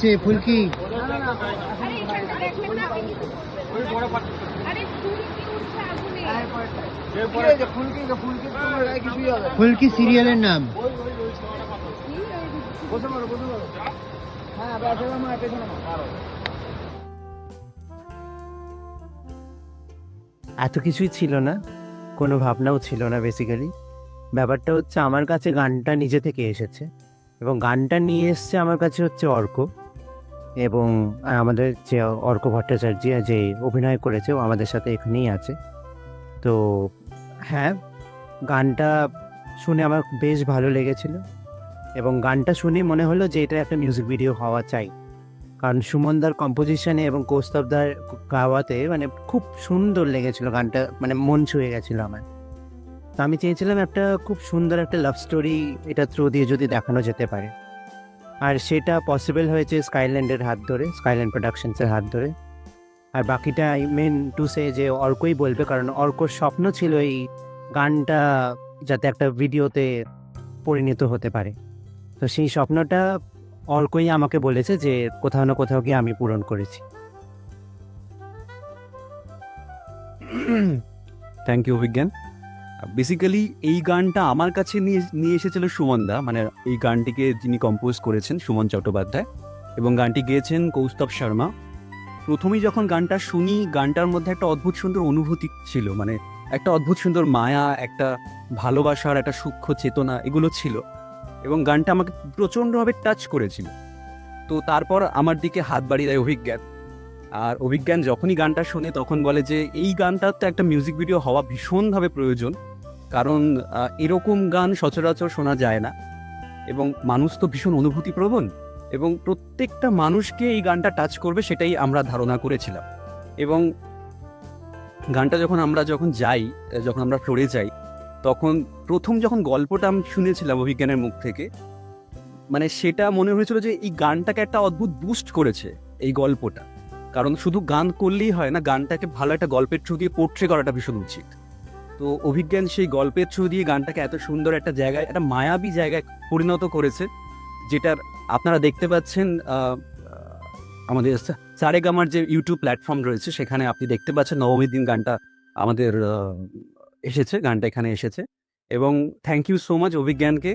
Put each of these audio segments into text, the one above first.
আরে ফুলকি? ফুলকি সিরিয়ালের নাম। এত কিছুই ছিল না, কোনো ভাবনাও ছিল না বেসিক্যালি ব্যাপারটা হচ্ছে আমার কাছে গানটা নিজে থেকে এসেছে, এবং গানটা নিয়ে এসছে আমার কাছে হচ্ছে অর্ক। এবং আমাদের যে অর্ক ভট্টাচার্য যে অভিনয় করেছে, ও আমাদের সাথে এখানেই আছে। তো হ্যাঁ গানটা শুনে আমার বেশ ভালো লেগেছিল। এবং গানটা শুনে মনে হলো যে এটা একটা মিউজিক ভিডিও হওয়া চাই। কারণ সুমনদার কম্পোজিশনে এবং কৌস্তবদার গাওয়াতে মানে খুব সুন্দর লেগেছিল গানটা মানে মন ছুঁয়ে গেছিল আমার। তো আমি চেয়েছিলাম একটা খুব সুন্দর একটা লাভ স্টোরি এটা থ্রু দিয়ে যদি দেখানো যেতে পারে। আর সেটা পসিবল হয়েছে স্কাইল্যান্ডের হাত ধরে স্কাইল্যান্ড প্রোডাকশনসের হাত ধরে। আর বাকিটা আই মেন টু সে যে অর্কই বলবে, কারণ অর্কর স্বপ্ন ছিল এই গানটা যাতে একটা ভিডিওতে পরিণত হতে পারে। তো সেই স্বপ্নটা অর্কই আমাকে বলেছে যে কোথাও না কোথাও গিয়ে আমি পূরণ করেছি। Thank you Abhigyan. বেসিক্যালি এই গানটা আমার কাছে নিয়ে নিয়ে এসেছিল সুমনদা মানে এই গানটিকে যিনি কম্পোজ করেছেন সুমন চট্টোপাধ্যায়। এবং গানটি গেয়েছেন কৌস্তব শর্মা। প্রথমেই যখন গানটা শুনি, গানটার মধ্যে একটা অদ্ভুত সুন্দর অনুভূতি ছিল মানে একটা অদ্ভুত সুন্দর মায়া, একটা ভালোবাসার, একটা সূক্ষ্ম চেতনা এগুলো ছিল। এবং গানটা আমাকে প্রচণ্ডভাবে টাচ করেছিল। তো তারপর আমার দিকে হাত বাড়িয়ে দেয় অভিজ্ঞান। আর অভিজ্ঞান যখনই গানটা শোনে, তখন বলে যে, এই গানটার তো একটা মিউজিক ভিডিও হওয়া ভীষণভাবে প্রয়োজন। কারণ এরকম গান সচরাচর শোনা যায় না। এবং মানুষ তো ভীষণ অনুভূতিপ্রবণ এবং প্রত্যেকটা মানুষকে এই গানটা টাচ করবে সেটাই আমরা ধারণা করেছিলাম। এবং গানটা যখন আমরা যখন যাই, যখন আমরা ফ্লোরে যাই, তখন প্রথম যখন গল্পটা আমি শুনেছিলাম অভিজ্ঞানের মুখ থেকে মানে সেটা মনে হয়েছিল যে এই গানটাকে একটা অদ্ভুত বুস্ট করেছে এই গল্পটা। কারণ শুধু গান করলেই হয় না, গানটাকে ভালো একটা গল্পের থ্রু দিয়ে পোট্রে করাটা ভীষণ উচিত। তো অভিজ্ঞান সেই গল্পের থ্রু দিয়ে গানটাকে এত সুন্দর একটা জায়গায়, একটা মায়াবী জায়গায় পরিণত করেছে, যেটার আপনারা দেখতে পাচ্ছেন আমাদের সারেগামার যে ইউটিউব প্ল্যাটফর্ম রয়েছে, সেখানে আপনি দেখতে পাচ্ছেন নবমীর দিন গানটা আমাদের এসেছে, গানটা এখানে এসেছে। এবং থ্যাংক ইউ সো মাচ অভিজ্ঞানকে।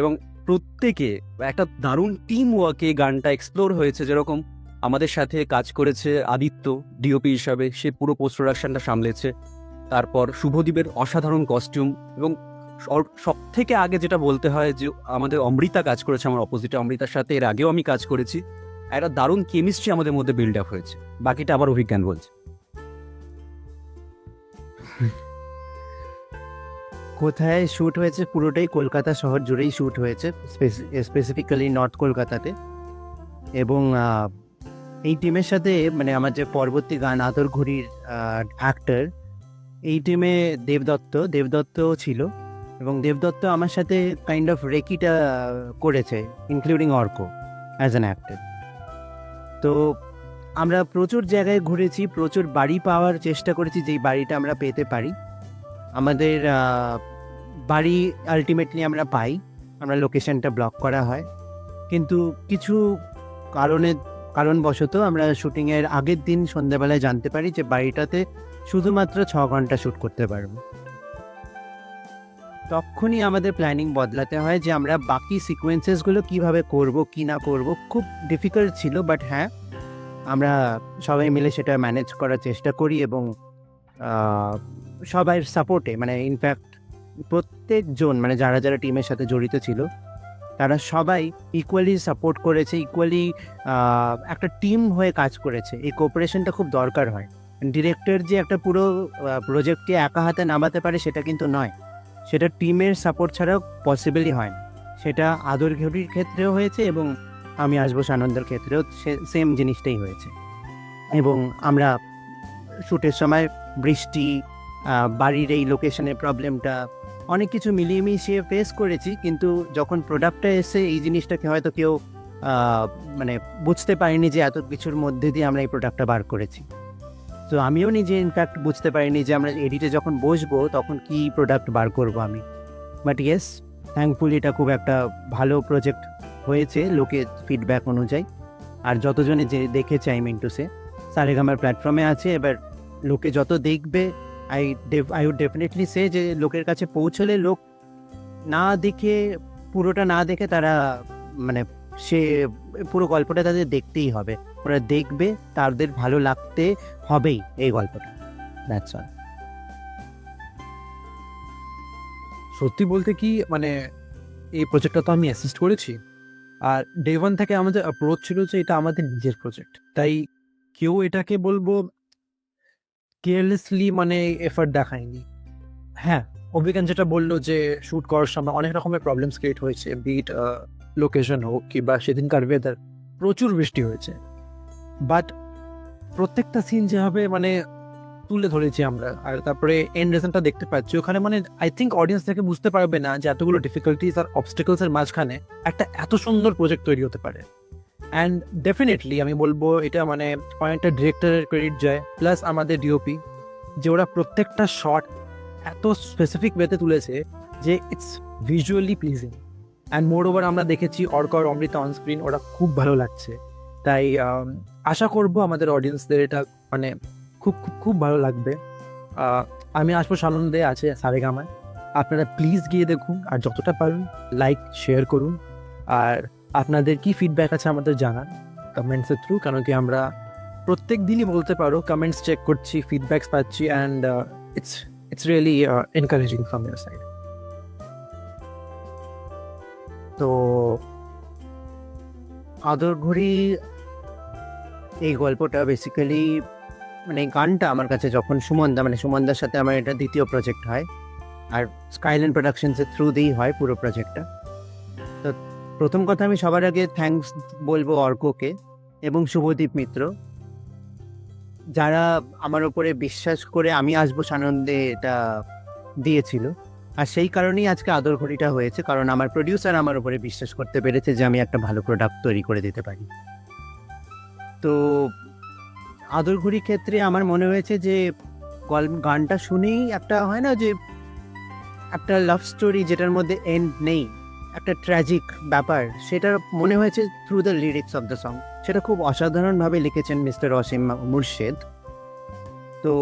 এবং প্রত্যেকে একটা দারুণ টিম ওয়ার্কে গানটা এক্সপ্লোর হয়েছে, যেরকম আমাদের সাথে কাজ করেছে আদিত্য ডিওপি হিসাবে, সে পুরো পোস্ট প্রোডাকশনটা সামলেছে। তারপর শুভদীপের অসাধারণ কস্টিউম এবং সব থেকে আগে যেটা বলতে হয় যে আমাদের অমৃতা কাজ করেছে, আমার অপোজিটে অমৃতার সাথে এর আগেও আমি কাজ করেছি। একটা দারুণ কেমিস্ট্রি আমাদের মধ্যে বিল্ড আপ হয়েছে। বাকিটা আবার অভিজ্ঞান বলছে। কোথায় শ্যুট হয়েছে পুরোটাই কলকাতা শহর জুড়েই শ্যুট হয়েছে স্পেসিফিক্যালি নর্থ কলকাতাতে। এবং এই টিমের সাথে মানে আমার যে পরবর্তী গান, আদর ঘড়ির অ্যাক্টর এই টিমে দেবদত্ত দেবদত্ত ছিল এবং দেবদত্ত আমার সাথে কাইন্ড অফ রেকিটা করেছে including Arko as an actor তো আমরা প্রচুর জায়গায় ঘুরেছি, প্রচুর বাড়ি পাওয়ার চেষ্টা করেছি, যেই বাড়িটা আমরা পেতে পারি। আমাদের বাড়ি আলটিমেটলি আমরা পাই, আমরা লোকেশনটা ব্লক করা হয়। কিন্তু কিছু কারণে, কারণবশত আমরা শুটিংয়ের আগের দিন সন্ধ্যাবেলায় জানতে পারি যে বাড়িটাতে শুধুমাত্র ছ ঘণ্টা শ্যুট করতে পারব। তখনই আমাদের প্ল্যানিং বদলাতে হয় যে আমরা বাকি সিকোয়েন্সেসগুলো কীভাবে করব, কি না করব, খুব ডিফিকাল্ট ছিল বাট হ্যাঁ আমরা সবাই মিলে সেটা ম্যানেজ করার চেষ্টা করি এবং সবার সাপোর্টে মানে ইনফ্যাক্ট প্রত্যেকজন মানে যারা যারা টিমের সাথে জড়িত ছিল, তারা সবাই ইকুয়ালি সাপোর্ট করেছে ইকুয়ালি একটা টিম হয়ে কাজ করেছে। এই কোঅপারেশনটা খুব দরকার হয়। ডিরেক্টর যে একটা পুরো প্রজেক্টকে একা হাতে নামাতে পারে সেটা কিন্তু নয়। সেটা টিমের সাপোর্ট ছাড়াও পসিবলই হয় না। সেটা আদর ঘড়ির ক্ষেত্রেও হয়েছে এবং আমি আসব সানন্দের ক্ষেত্রেও সেম জিনিসটাই হয়েছে। এবং আমরা শ্যুটের সময় বৃষ্টি বাড়ির এই লোকেশনের প্রবলেমটা অনেক কিছু মিলিয়ে মিশিয়ে ফেস করেছি, কিন্তু যখন প্রোডাক্টটা এসে এই জিনিসটাকে হয়তো কেউ মানে বুঝতে পারিনি যে এত কিছুর মধ্যে দিয়ে আমরা এই প্রোডাক্টটা বার করেছি। তো আমিও নিজে ইনফ্যাক্ট বুঝতে পারিনি যে আমরা এডিটে যখন বসবো, তখন কি প্রোডাক্ট বার করব আমি। বাট ইয়েস থ্যাঙ্কফুলি এটা খুব একটা ভালো প্রজেক্ট হয়েছে লোকের ফিডব্যাক অনুযায়ী। আর যতজনে যে দেখেছে আই মিন টু সে প্ল্যাটফর্মে আছে, এবার লোকে যত দেখবে I I would definitely say যে লোকের কাছে পৌঁছলে লোক না দেখে, পুরোটা না দেখে তারা মানে সে পুরো গল্পটা তাদের দেখতেই হবে। ওরা দেখবে, তাদের ভালো লাগতে হবেই এই গল্পটা। দ্যাটস সত্যি বলতে কি মানে এই প্রজেক্টটা তো আমি অ্যাসিস্ট করেছি। আর ডে ওয়ান থেকে আমাদের অ্যাপ্রোচ ছিল যে এটা আমাদের নিজের প্রজেক্ট তাই কেউ এটাকে বলব কেয়ারলেসলি মানে এফার্ট দেখায়নি। হ্যাঁ অভিজ্ঞান যেটা বলল যে শ্যুট করার সময় অনেক রকমের প্রবলেমস ক্রিয়েট হয়েছে বিট লোকেশন হোক কিংবা সেদিনকার ওয়েদার প্রচুর বৃষ্টি হয়েছে। বাট প্রত্যেকটা সিন যেভাবে মানে তুলে ধরেছি আমরা, আর তারপরে এন্ড রেজনটা দেখতে পাচ্ছি, ওখানে মানে আই থিঙ্ক অডিয়েন্স থেকে বুঝতে পারবে না যে এতগুলো ডিফিকাল্টিস আর অবস্টেকলসের মাঝখানে একটা এত সুন্দর প্রজেক্ট তৈরি হতে পারে। অ্যান্ড ডেফিনেটলি আমি বলব এটা মানে অনেকটা ডিরেক্টরের ক্রেডিট যায় প্লাস আমাদের ডিওপি যে ওরা প্রত্যেকটা শট এত স্পেসিফিক ওয়েতে তুলেছে যে it's visually pleasing and moreover আমরা দেখেছি অর্ক আর অমৃতা অন স্ক্রিন ওরা খুব ভালো লাগছে। তাই আশা করব আমাদের অডিয়েন্সদের এটা মানে খুব খুব খুব ভালো লাগবে। আমি আসব সানন্দে আছে সারেগামায়। আপনারা প্লিজ গিয়ে দেখুন, আর যতটা পারুন লাইক শেয়ার করুন। আর আপনাদের কি ফিডব্যাক আছে আমাদের জানান কমেন্টসের থ্রু কেন কি আমরা প্রত্যেক দিনই বলতে পারো কমেন্টস চেক করছি ফিডব্যাকস পাচ্ছি and it's it's really encouraging from your side তো, আদর ঘড়ি এই গল্পটা বেসিক্যালি মানে গানটা আমার কাছে যখন সুমনদা মানে সুমনদার সাথে আমার এটা দ্বিতীয় প্রজেক্ট হয়। আর স্কাইল্যান্ড প্রোডাকশনসের থ্রু দিয়েই হয় পুরো প্রজেক্টটা তো প্রথম কথা আমি সবার আগে থ্যাঙ্কস বলব অর্ককে এবং শুভদীপ মিত্র। যারা আমার ওপরে বিশ্বাস করে আমি আসব সানন্দে এটা দিয়েছিল। আর সেই কারণেই আজকে আদর ঘড়িটা হয়েছে, কারণ আমার প্রডিউসার আমার উপরে বিশ্বাস করতে পেরেছে যে আমি একটা ভালো প্রোডাক্ট তৈরি করে দিতে পারি। তো আদর ঘড়ির ক্ষেত্রে আমার মনে হয়েছে যে গানটা শুনেই একটা হয় না যে একটা লাভ স্টোরি যেটার মধ্যে এন্ড নেই, একটা ট্র্যাজিক ব্যাপার, সেটা মনে হয়েছে through the lyrics of the song সেটা খুব অসাধারণভাবে লিখেছেন মিস্টার অসীম মুর্শেদ। তো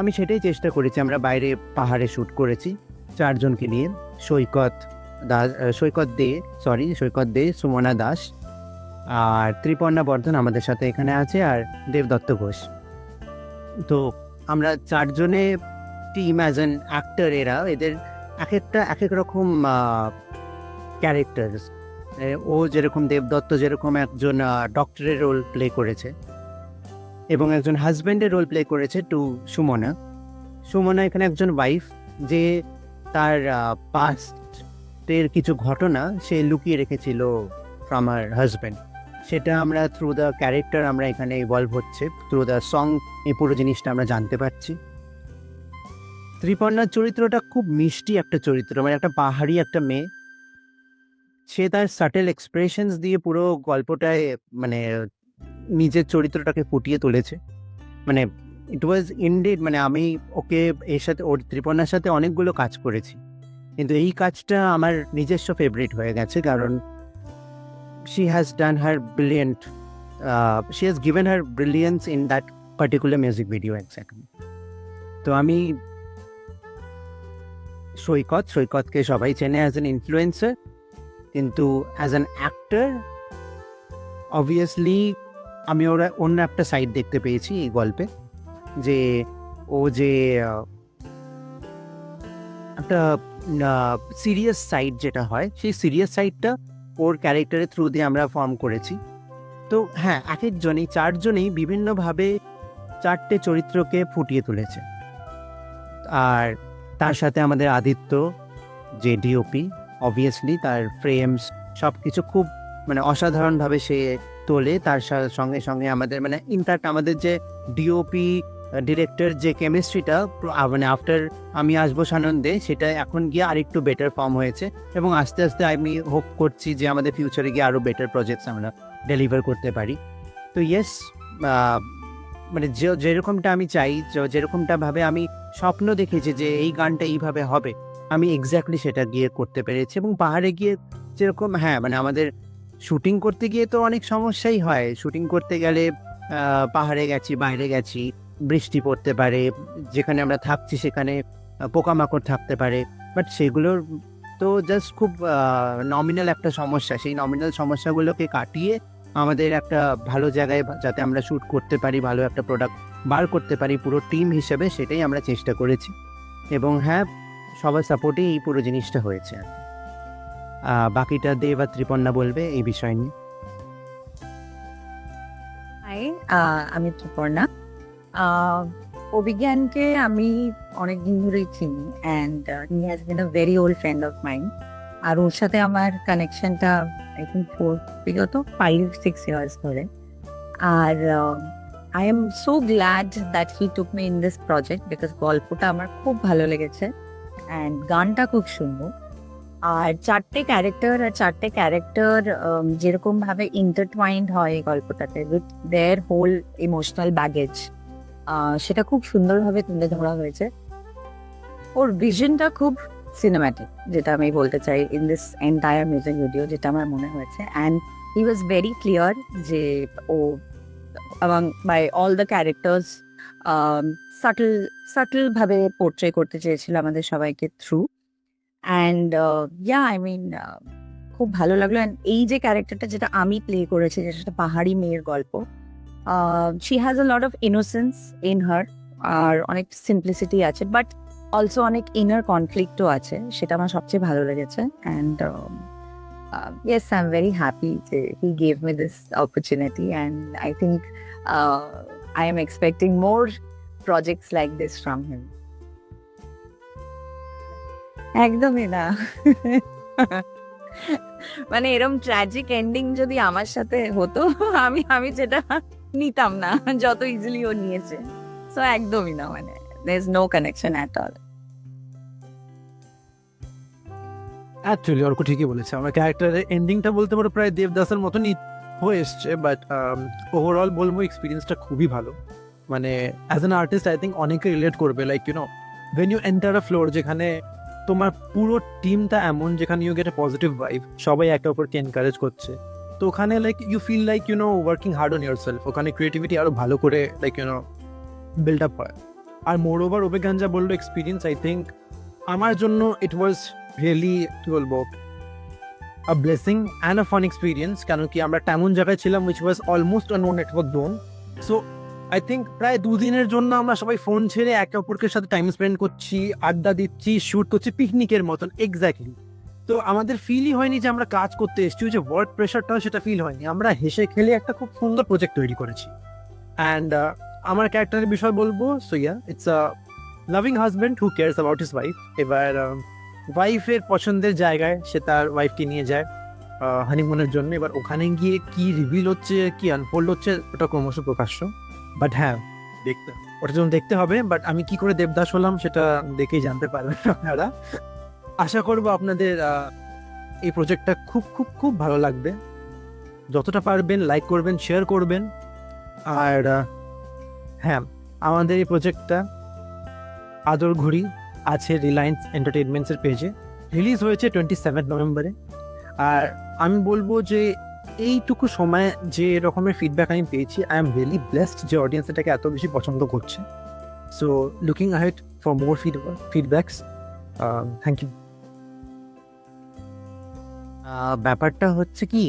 আমি সেটাই চেষ্টা করেছি, আমরা বাইরে পাহাড়ে শ্যুট করেছি, চারজনকে নিয়ে, সৈকত দাস সৈকত দে সরি সৈকত দে, সুমনা দাস আর ত্রিপর্ণা বর্ধন আমাদের সাথে এখানে আছে আর দেবদত্ত ঘোষ। তো আমরা চারজনে টিম অ্যাজ অ্যান অ্যাক্টর এরা, এদের এক একটা এক এক রকম ক্যারেক্টার্স ও যেরকম দেবদত্ত যেরকম একজন ডক্টরের রোল প্লে করেছে এবং একজন হাজব্যান্ডের রোল প্লে করেছে টু সুমনা। সুমনা এখানে একজন ওয়াইফ যে তার পাস্টের কিছু ঘটনা সে লুকিয়ে রেখেছিল ফ্রম আর হাজব্যান্ড সেটা আমরা থ্রু দ্য ক্যারেক্টার আমরা এখানে ইভলভ হচ্ছে থ্রু দ্য সং এই পুরো জিনিসটা আমরা জানতে পারছি। ত্রিপর্ণার চরিত্রটা খুব মিষ্টি একটা চরিত্র মানে একটা পাহাড়ি একটা মেয়ে। সে তার সাটেল এক্সপ্রেশনস দিয়ে পুরো গল্পটায় মানে নিজের চরিত্রটাকে ফুটিয়ে তুলেছে। মানে ইট ওয়াজ ইনডিড মানে আমি ওকে, এর সাথে, ওর ত্রিপর্ণার সাথে অনেকগুলো কাজ করেছি। কিন্তু এই কাজটা আমার নিজস্ব ফেভারিট হয়ে গেছে, কারণ she has done her brilliant she has given her brilliance in that particular music video exactly তো আমি সৈকত, সৈকতকে সবাই চেনে অ্যাজ অ্যান ইনফ্লুয়েন্সার কিন্তু অ্যাজ অ্যান অ্যাক্টার অবভিয়াসলি আমি ওরা অন্য একটা সাইড দেখতে পেয়েছি এই গল্পে, যে ও যে একটা সিরিয়াস সাইড যেটা হয়, সেই সিরিয়াস সাইডটা ওর ক্যারেক্টারের থ্রু দিয়ে আমরা ফর্ম করেছি। তো হ্যাঁ এক একজনেই চারজনেই বিভিন্নভাবে চারটে চরিত্রকে ফুটিয়ে তুলেছে। আর তার সাথে আমাদের আদিত্য যে ডিওপি অবভিয়াসলি তার ফ্রেমস সব কিছু খুব মানে অসাধারণভাবে সে তোলে। তার সঙ্গে সঙ্গে আমাদের মানে ইনফ্যাক্ট আমাদের যে ডিওপি ডিরেক্টর যে কেমিস্ট্রিটা মানে আফটার আমি আসব সানন্দে, সেটা এখন গিয়ে আরেকটু বেটার ফর্ম হয়েছে এবং আস্তে আস্তে আমি হোপ করছি যে আমাদের ফিউচারে গিয়ে আরও বেটার প্রজেক্টস আমরা ডেলিভার করতে পারি। তো ইয়েস মানে যে, যেরকমটা আমি চাই, যে- যেরকমটা ভাবে আমি স্বপ্ন দেখেছি যে এই গানটা এইভাবে হবে, আমি এক্স্যাক্টলি সেটা গিয়ে করতে পেরেছি এবং পাহাড়ে গিয়ে যেরকম হ্যাঁ মানে আমাদের শুটিং করতে গিয়ে তো অনেক সমস্যাই হয়। শুটিং করতে গেলে পাহাড়ে গেছি, বাইরে গেছি বৃষ্টি পড়তে পারে যেখানে আমরা থাকছি সেখানে পোকামাকড় থাকতে পারে বাট সেগুলোর তো জাস্ট খুব নমিনাল একটা সমস্যা। সেই নমিনাল সমস্যাগুলোকে কাটিয়ে আমাদের একটা ভালো জায়গায় যাতে আমরা শ্যুট করতে পারি ভালো একটা প্রোডাক্ট বার করতে পারি পুরো টিম হিসেবে সেটাই আমরা চেষ্টা করেছি। এবং হ্যাঁ সবার সাপোর্টেই এই পুরো জিনিসটা হয়েছে। বাকিটা দেব আর ত্রিপন্না বলবে এই বিষয় নিয়ে। আমি আহ, অভিজ্ঞানকে আমি অনেক দিন ধরেই চিনি and he has been a very old friend of mind আর ওর সাথে আমার কানেকশনটা আই থিঙ্ক ফোর বিগত ফাইভ সিক্স ইয়ার্স ধরে। আর I am so glad that he took me in this project because গল্পটা আমার খুব ভালো লেগেছে অ্যান্ড গানটা খুব সুন্দর। আর চারটে ক্যারেক্টার আর চারটে ক্যারেক্টার যেরকমভাবে ইন্টারটওয়াইন্ড হয় এই গল্পটাতে with their whole emotional baggage সেটা খুব সুন্দরভাবে তুলে ধরা হয়েছে। ওর ভিশনটা খুব সিনেম্যাটিক যেটা আমি বলতে চাই in this entire music video যেটা আমার মনে হয়েছে। And he was very clear যে ও এবং by all the characters subtle সাটলভাবে portray করতে চেয়েছিল আমাদের সবাইকে through and yeah I mean খুব ভালো লাগল। অ্যান্ড এই যে ক্যারেক্টারটা যেটা আমি প্লে করেছি, যেটা পাহাড়ি মেয়ের গল্প she has a lot of innocence in her আর অনেক সিম্পলিসিটি আছে বাট অলসো অনেক ইনার কনফ্লিক্টও আছে, সেটা আমার সবচেয়ে ভালো লেগেছে and yes I am very happy যে he gave me this opportunity and I think I am expecting more projects like this from him একদমই না। মানে এরম ট্র্যাজিক এন্ডিং যদি আমার সাথে হতো, আমি আমি যেটা নিতাম না, যত ইজিলি ও নিয়েছে। সো একদমই না মানে there is no connection at all actually Arko ঠিকই বলেছে, আমার ক্যারেক্টারের এন্ডিংটা বলতে পারো, প্রায় দেবদাসের মতনই হয়ে এসছে বাট ওভারঅল বলব এক্সপিরিয়েন্সটা খুবই ভালো। মানে as an artist I think অনেকে রিলেট করবে like you know when you enter a floor যেখানে তোমার পুরো টিমটা এমন, যেখানে you get a positive vibe সবাই একে অপরকে এনকারেজ করছে। তো ওখানে like you feel like you know working hard on yourself ওখানে ক্রিয়েটিভিটি আরও ভালো করে like you know build up হয়। আর মোর ওভার অভিজ্ঞান যা বলল এক্সপিরিয়েন্স আই থিঙ্ক আমার জন্য ইট ওয়াজ রিয়েলি কি বলব a blessing and a fun experience কেন কি আমরা তেমন জায়গায় ছিলাম which was almost a no network zone so I think প্রায় দুদিনের জন্য আমরা সবাই ফোন ছেড়ে একে অপরকে সাথে টাইম স্পেন্ড করছি, আড্ডা দিচ্ছি শ্যুট করছি পিকনিকের মতন এক্স্যাক্টলি তো আমাদের ফিলই হয়নি যে আমরা কাজ করতে এসেছি যে ওয়ার্ক প্রেশারটাও সেটা ফিল হয়নি। আমরা হেসে খেলে একটা খুব সুন্দর প্রজেক্ট তৈরি করেছি। অ্যান্ড আমার ক্যারেক্টারের বিষয় বলব so yeah it's a loving husband who cares about his wife এবার ওয়াইফের পছন্দের জায়গায় সে তার ওয়াইফকে নিয়ে যায় হানিমুনের জন্য। এবার ওখানে গিয়ে কি রিভিল হচ্ছে, কি আনফোল্ড হচ্ছে, ওটা ক্রমশ প্রকাশ্য। বাট হ্যাঁ দেখতে ওটা যেমন দেখতে হবে বাট আমি কি করে দেবদাস হলাম সেটা দেখেই জানতে পারবেন আপনারা। আশা করব আপনাদের এই প্রজেক্টটা খুব খুব খুব ভালো লাগবে। যতটা পারবেন লাইক করবেন শেয়ার করবেন। আর হ্যাঁ আমাদের এই প্রজেক্টটা আদর ঘড়ি আছে রিলায়েন্স এন্টারটেনমেন্টসের পেজে রিলিজ হয়েছে টোয়েন্টি সেভেন নভেম্বরে আর আমি বলব যে, এইটুকু সময় যে রকমের ফিডব্যাক আমি পেয়েছি আই এম রিয়েলি ব্লেসড যে অডিয়েন্স এটাকে এত বেশি পছন্দ করছে। So looking ahead for more feedback feedbacks thank you ব্যাপারটা হচ্ছে কি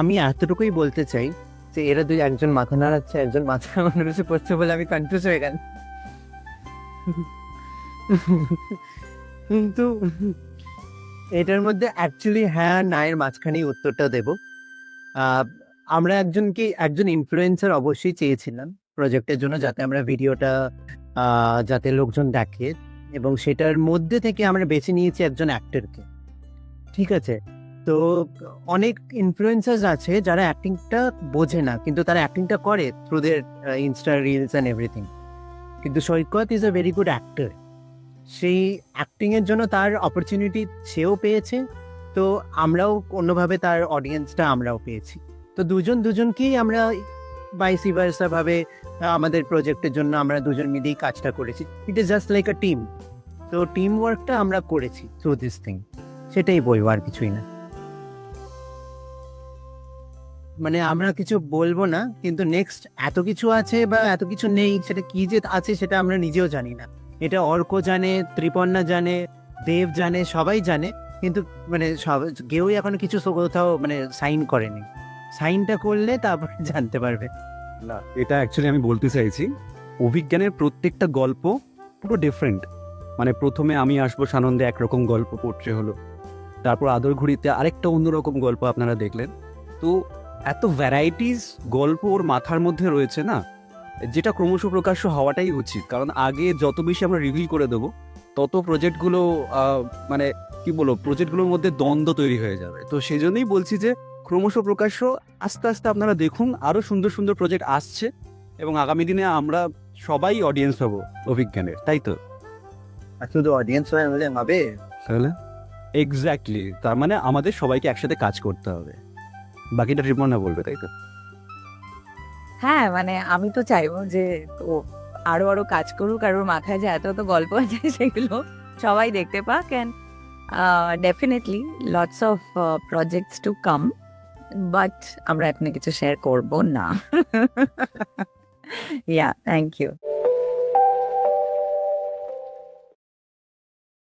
আমি এতটুকুই বলতে চাই যে এরা দুই একজন মাথা নাড়াচ্ছে একজন মাথা মানুষে পড়ছে বলে আমি কনফিউজ হয়ে গেল কিন্তু এটার মধ্যে অ্যাকচুয়ালি হ্যাঁ নায়ের মাঝখানেই উত্তরটা দেব। আমরা একজনকে, একজন ইনফ্লুয়েন্সার অবশ্যই চেয়েছিলাম প্রজেক্টের জন্য যাতে আমরা ভিডিওটা যাতে লোকজন দেখে। এবং সেটার মধ্যে থেকে আমরা বেছে নিয়েছি একজন অ্যাক্টরকে ঠিক আছে? তো অনেক ইনফ্লুয়েন্সার্স আছে যারা অ্যাক্টিংটা বোঝে না, কিন্তু তারা অ্যাক্টিংটা করে through their insta reels and everything কিন্তু Saikat is a very good actor সেই অ্যাক্টিংয়ের জন্য তার অপরচুনিটি সেও পেয়েছে, তো আমরাও অন্যভাবে তার অডিয়েন্সটা আমরাও পেয়েছি। তো দুজন দুজনকেই আমরা ভার্সা ভাবে আমাদের প্রজেক্টের জন্য আমরা দুজন মিলেই কাজটা করেছি। It is just like a team তো টিম ওয়ার্কটা আমরা করেছি থ্রু দিস থিং সেটাই বলব, আর কিছুই না। মানে আমরা কিছু বলব না, কিন্তু নেক্সট এত কিছু আছে বা এত কিছু নেই, সেটা কি যে আছে সেটা আমরা নিজেও জানি না। এটা অর্ক জানে ত্রিপর্ণা জানে, দেব জানে, সবাই জানে, কিন্তু মানে সব, কেউই এখন কিছু কোথাও মানে সাইন করেনি। সাইনটা করলে তারপরে জানতে পারবে। না, এটা অ্যাকচুয়ালি আমি বলতে চাইছি, অভিজ্ঞানের প্রত্যেকটা গল্প পুরো ডিফারেন্ট মানে প্রথমে আমি আসব সানন্দে একরকম গল্প পড়তে হলো, তারপর আদর ঘুরিতে আরেকটা অন্যরকম গল্প আপনারা দেখলেন। তো এত ভ্যারাইটিস গল্প ওর মাথার মধ্যে রয়েছে না, যেটা ক্রমশ প্রকাশ্য হওয়াটাই উচিত। কারণ আগে যত বেশি আমরা রিভিল করে দেবো, তত প্রজেক্টগুলো মানে কি বলব প্রজেক্টগুলোর মধ্যে দ্বন্দ্ব তৈরি হয়ে যাবে। তো সেই জন্যই বলছি যে ক্রমশ প্রকাশ্য আস্তে আস্তে আপনারা দেখুন আরও সুন্দর সুন্দর প্রজেক্ট আসছে এবং আগামী দিনে আমরা সবাই অডিয়েন্স হব অভিজ্ঞানের তাই তো? শুধু অডিয়েন্স হলে হবে? তাহলে? এক্স্যাক্টলি তার মানে আমাদের সবাইকে একসাথে কাজ করতে হবে। বাকিটা রিপন্না বলবে তাই তো? হ্যাঁ মানে আমি তো চাইব যে ও আরও আরও কাজ করুক আর মাথায় যে এত এত গল্প আছে সেগুলো সবাই দেখতে পাক and definitely lots of projects to come but আমরা এখানে কিছু শেয়ার করব না। Yeah thank you